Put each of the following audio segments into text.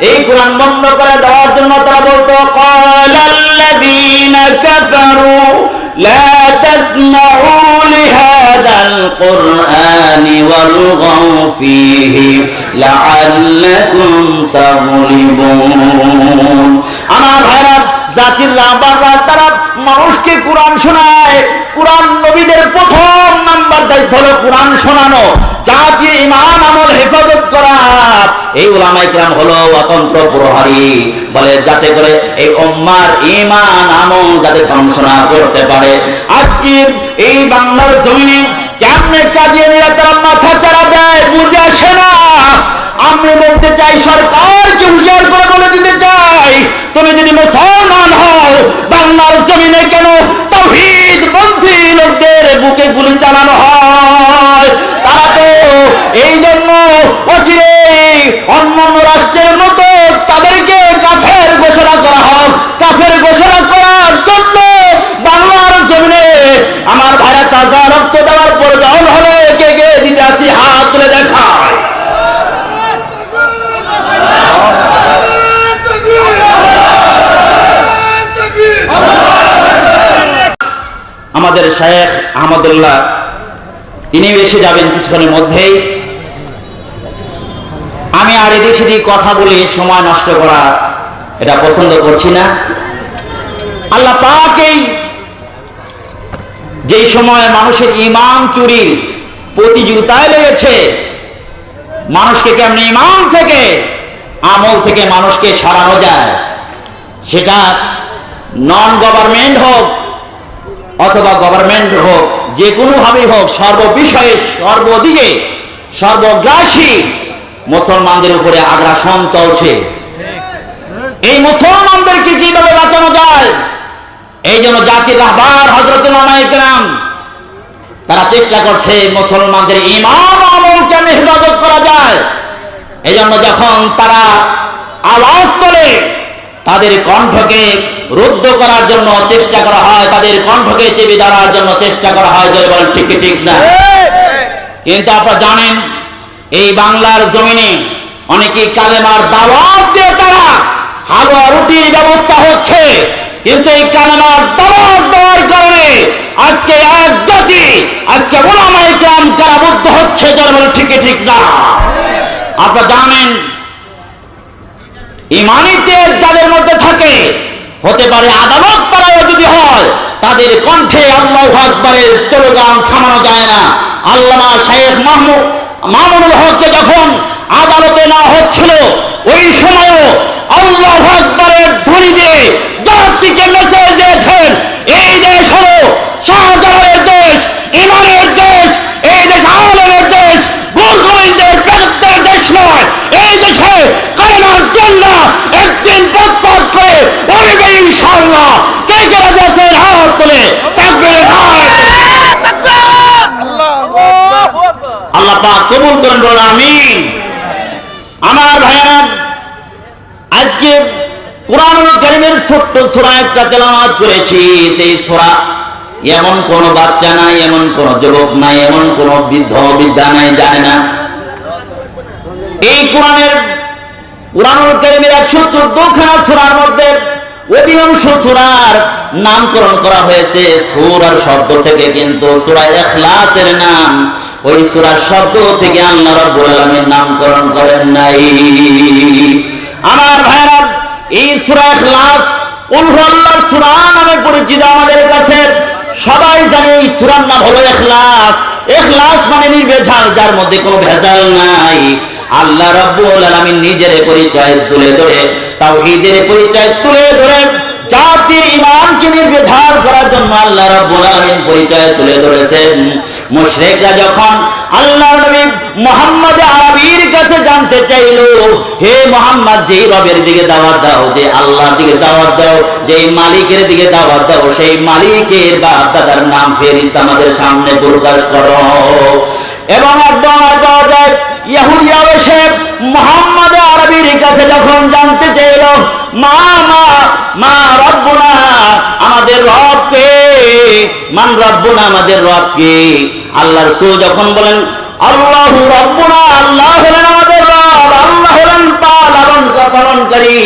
এই কোরআন বন্ধ করে দেওয়ার জন্য তারা বলতো, কলাল্লাযীনা আমার তারা মানুষকে কোরআন শোনায়। কোরআন নবীদের প্রথম নাম্বার দায়িত্ব হলো কোরআন শোনানো। জাতির ইমান আমল, হেফাজত এই ওলামাই কিরাম হলো অতন্ত্র প্রহারী। বলে যাতে করে এই উম্মার ইমান আমল যাতে ধ্বংস না করতে পারে। আজকে এই বাংলার জমিনে কেমনে কাদিয়ানিরা তারা মাথা চারা দেয় বুঝে আসে না। আমি বলতে চাই, সরকারকে হুঁশিয়ার করে বলে দিতে চাই, তুমি যদি আমাদের শেখ আহমদুল্লাহ তিনি এসে যাবেন কিছুক্ষণের মধ্যেই। আমি আর এদিক সেদিক কথা বলে, সময় নষ্ট করা, এটা পছন্দ করছি না। আল্লাহ পাকেই যেই সময় মানুষের ইমান চুরির প্রতিযোগিতায় লেগেছে, মানুষকে কেমন ইমান থেকে, আমল থেকে মানুষকে সরানো যায়, সেটা নন গভর্নমেন্ট হোক অথবা গভর্নমেন্ট হোক, যে কোনোভাবেই হোক, সর্ববিষয়ে, সর্বদিকে, সর্বগ্রাসী মুসলমানদের উপরে আগ্রাসন চলছে। এই মুসলমানদেরকে কীভাবে বাঁচানো যায়? এই জন্য জাতির রাহবার হজরত নামাইকরাম তারা চেষ্টা করছে মুসলমানদের ইমান আমলকে হেফাজত করা যায়। এই জন্য যখন তারা আওয়াজ তোলে তাদের কণ্ঠকে রুদ্ধ করার জন্য চেষ্টা করা হয়, তাদের কণ্ঠকে চেপে ধরার জন্য চেষ্টা করা হয় যদি বলেন, ঠিক ঠিক না? কিন্তু আপনারা জানেন, এই বাংলার জমিনে অনেকে কালেমার দাওয়াত দিয়ে তারা হালুয়া রুটির ব্যবস্থা হচ্ছে, কিন্তু এই কালেমার দাওয়াত দেওয়ার কারণে আজকে এক জাতি, আজকে ওলামাই গ্রাম কারাবদ্ধ হচ্ছে যারা বলে ঠিক ঠিক না? আপনারা জানেন ইমানিতে যাদের মধ্যে থাকে, হতে পারে আদালত পাড়ায় যদি হয়, তাদের কণ্ঠে আল্লাহ আকবরের স্লোগান থামানো যায় না। আল্লামা শেখ মাহমুদ মামুনুল হককে যখন আদালতে না হচ্ছিল, ওই সময়ও আল্লাহ আকবরের ধ্বনি দিয়ে জাতিকে মেসেজ দিয়েছেন একদিন করে ইনশাল্লাহ কে আল্লাহ পাক কবুল করেন আমিন। আমার ভাইয়েরা, আজকে কোরআন ছোট্ট সূরা একটা তেলাওয়াত করেছি। সেই সূরা এমন কোন বাচ্চা নাই, এমন কোন যুবক নাই, এমন কোন বৃদ্ধ বিদ্যা নাই, জানে না। এই কোরআনের কোরআনুল কারিমের মধ্যে নামকরণ করা হয়েছে। থেকে কিন্তু নাম, ওই থেকে আল্লাহ নামকরণ করেন নাই। আমার ভাইরা এই সূরা নামে পরিচিত আমাদের কাছে। সবাই জানে এই সূরার নাম হলো ইখলাস। ইখলাস মানে নির্ভেজাল, যার মধ্যে কোনো ভেজাল নাই। আল্লাহ রাব্বুল আলামিন নিজের পরিচয় তুলে ধরে, তাওহীদের পরিচয় তুলে ধরে, জাতির ইমানকে নির্বিধার করার জন্য আল্লাহ রাব্বুল আলামিন পরিচয় তুলে ধরেছেন। মুশরিকরা যখন আল্লাহর নবী মুহাম্মদ আরবীর কাছে জানতে চাইল, হে মুহাম্মদ, যেই রবের দিকে দাওয়াত দাও, যে আল্লাহর দিকে দাওয়াত দাও, যেই মালিকের দিকে দাওয়াত দাও, সেই মালিকের বাপ দাদার নাম ফেরেশতা আমাদের সামনে প্রকাশ করো। এবং একদম আর যায় ইহুদিরা এসে মোহাম্মদ আরবির কাছে যখন জানতে চাইল, মা মা মা, রব্বুনা, আমাদের রব কে? মান রব্বুনা, আমাদের আল্লাহ যখন বলেন, আল্লাহু রব্বুনা, আল্লাহ হলেন আমাদের রব, আল্লাহ হলেন পালন পালন অধিকারী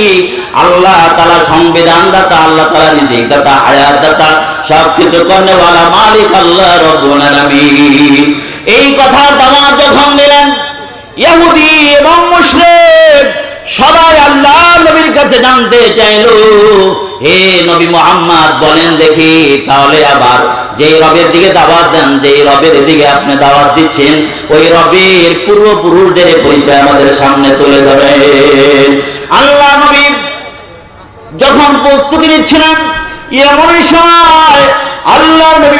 আল্লাহ তালা সংবিধান দাতা আল্লাহ তালা রিজিক দাতা হায়াত দাতা সবকিছু কর্নেওয়ালা মালিক আল্লাহ রব্বুল আলামিন। এই কথা দাওয়াত যখন দিলেন ইহুদি এবং সবাই আল্লাহ নবীর কাছে জানতে হে নবী মোহাম্মদ, বলেন দেখি, তাহলে আবার যে রবের দিকে দাওয়াত দেন যে রবের দিকে আপনি দাওয়াত দিচ্ছেন, ওই রবের পূর্বপুরুষদের পরিচয় আমাদের সামনে তুলে ধরেন। আল্লাহ নবী যখন প্রস্তুতি নিচ্ছিলেন এমনই সময় আল্লাহ নবী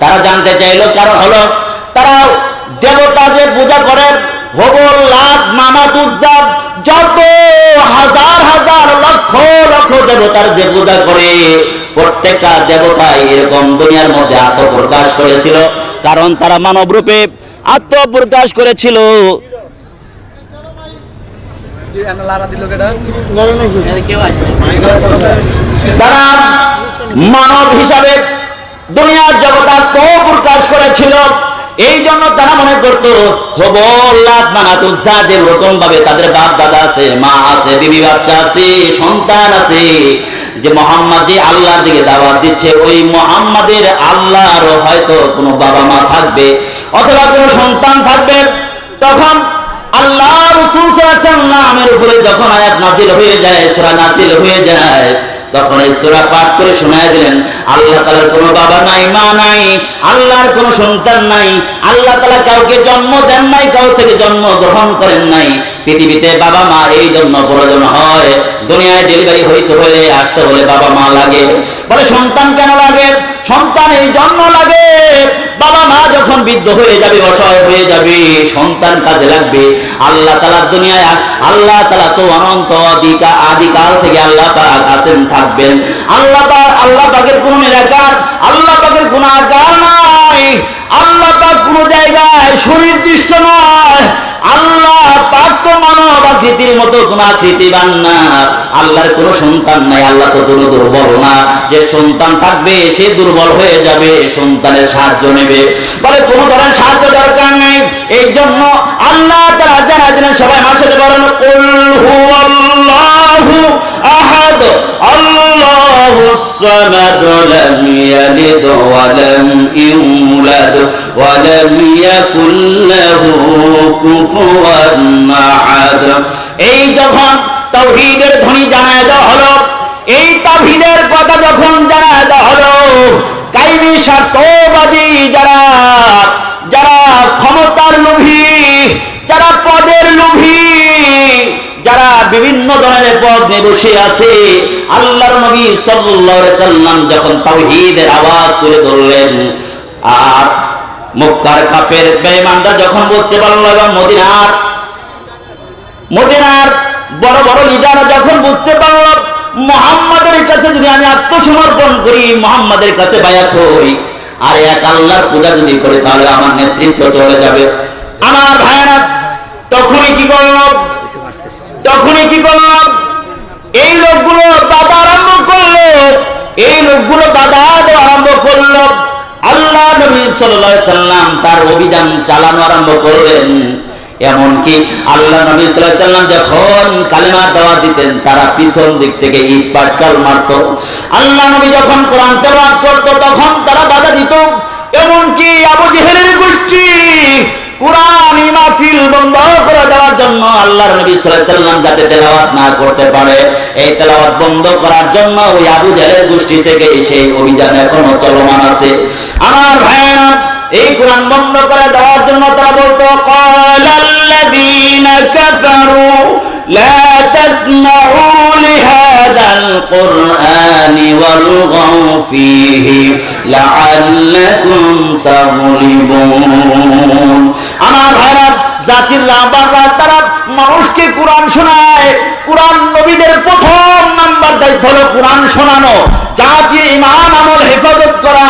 তারা জানতে কারণ তারা দেবতা যে পূজা করেন যত হাজার হাজার লক্ষ লক্ষ দেবতার যে পূজা করে, প্রত্যেকটা দেবতা এরকম দুনিয়ার মধ্যে আত্মপ্রকাশ করেছিল। কারণ তারা মানব রূপে আত্মপ্রকাশ করেছিল। তারা মানব হিসাবে দুনিয়ার জগৎ আত্মপ্রকাশ করেছিল। এই জন্য তারা মনে করত হবল্লাত মানাত উজ্জা যে রকম ভাবে তাদের বাপ দাদা আছে, মা আছে, বিবি বাচ্চা আছে, সন্তান আছে। যে মোহাম্মদ যে আল্লাহর দিকে দাওয়াত দিচ্ছে, ওই মোহাম্মদের আল্লাহর হয়তো কোনো বাবা মা থাকবে অথবা কোনো সন্তান থাকবে। তখন আল্লাহ রসুল উপরে যখন আয়াত নাজিল হয়ে যায়, সূরা নাজিল হয়ে যায়, তখন এই সূরা পাঠ করে শোনায় দিলেন, আল্লাহ তাআলার কোনো বাবা নাই, মা নাই, আল্লাহর কোনো সন্তান নাই, আল্লাহ তাআলা কাউকে জন্ম দেন নাই, কাউ থেকে জন্ম গ্রহণ করেন নাই। পৃথিবীতে বাবা মা এই জন্য প্রয়োজন হয়, দুনিয়ায় ডেলিভারি হইতে হলে, আসতে হলে বাবা মা লাগে। বলে, সন্তান কেন লাগে? সন্তান এই জন্ম লাগে। বাবা মা যখন বৃদ্ধ হয়ে যাবে, অসহায় হয়ে যাবে, সন্তান কাজে লাগবে, আল্লাহ তালা দুনিয়ায় আল্লাহ তালা তো অনন্ত আদিকা আদিকাল থেকে আল্লাহ পাক আছেন থাকবেন। আল্লাহ পাক আল্লাহ পাকের কোন নিরাকার আল্লাহ পাকের কোন আকার নাই। আল্লাহ পাক কোন জায়গায় সুনির্দিষ্ট নয় আল্লাহ পাক তো মানব আকৃতির মতো কোন আকৃতিবান না আল্লাহর কোনো সন্তান নাই, আল্লাহ তো কোনো দুর্বল না। যে সন্তান থাকবে, সে দুর্বল হয়ে যাবে, সন্তানের সাহায্য নেবে। বলে, কোনো ধরনের সাহায্য দরকার নেই। এই জন্য আল্লাহ তারা জানা দিলেন সবাই আমার সাথে বলেন আহাদ ইউলাদ। লাম ইয়াকুল লাহু কুফুয়ান আহাদ এই যখন তাওহীদের ধ্বনি জানায় দেওয়া হলো, এই তাওহীদের কথা যখন জানায় দেওয়া হলো, কাইমি স্বার্থবাদী যারা যারা ক্ষমতার লোভী, যারা পদের লোভী, যারা বিভিন্ন ধরনের পদ নিয়ে বসে আছে, আল্লাহর নবী সাল্লাল্লাহু আলাইহি সাল্লাম যখন তাওহীদের আওয়াজ তুলে ধরলেন, আর মক্কার কাফের বেঈমানরা যখন বুঝতে পারল এবং মদিনার মদিনার বড় বড় লিডাররা যখন বুঝতে পারল, মোহাম্মদের কাছে যদি আমি আত্মসমর্পণ করি, মোহাম্মদের কাছে বায়াত হই, আর এক আল্লাহর পূজা যদি করি তাহলে আমার নেতৃত্ব চলে যাবে। আমার ভাইয়েরা, তখনই কি করল তখনই কি করল সাল্লাম তার অভিযান চালানো আরম্ভ করলেন। এমনকি আল্লাহ নবী সাল্লাম যখন কালেমা দেওয়া দিতেন, তারা পিছন দিক থেকে ইট পাটকাল মারতো। আল্লাহ নবী যখন কোরআন করতো, তখন তারা বাধা দিত। এমনকি আবু জেহেলের গোষ্ঠী কোরআন মাহফিল বন্ধ করে দেওয়ার জন্য আল্লাহর নবী সাল্লাম যাতে তেলাওয়াত না করতে পারে। এই তেলাওয়াত বন্ধ করার জন্য ওই আবু জেহেলের গোষ্ঠী থেকে সেই অভিযান এখনও চলমান আছে। আমার ভাইয়েরা, এই কোরআন বন্ধ করে দেওয়ার জন্য তারা বলতো, কালাল্লাযীনা কাফারু, লা তাসমাউ লিহাদাল কুরআনি ওয়ালগাউ ফীহি লাআল্লাকুম তাগলিবুন। আমার ভাইরা, জাতির রাহবাররা তারা মানুষকে কোরআন শোনায়। কোরআন নবীদের প্রথম নাম্বার দায়িত্ব হলো কোরআন শোনানো। জাতির ইমান আমল হেফাজত করা।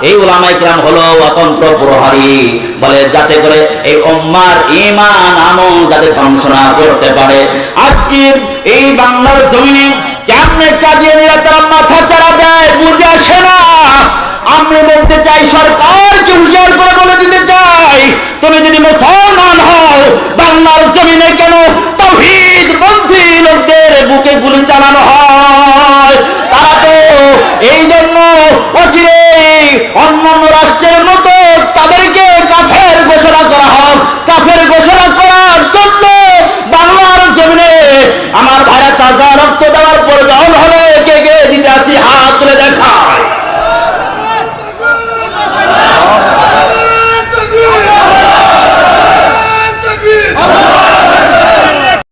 এই ওলামাই কিরাম হলো অতন্ত্র প্রহারী। বলে যাতে করে এই উম্মার ইমান আমল যাতে ধ্বংস না করতে পারে। আজকে এই বাংলার জমিনে কেমনে কাজিয়ানিরা তারা মাথা চারা দেয়? বুকে গুলি চালানো হয়। তারা তো এই জন্য অচিরে অন্যান্য রাষ্ট্রের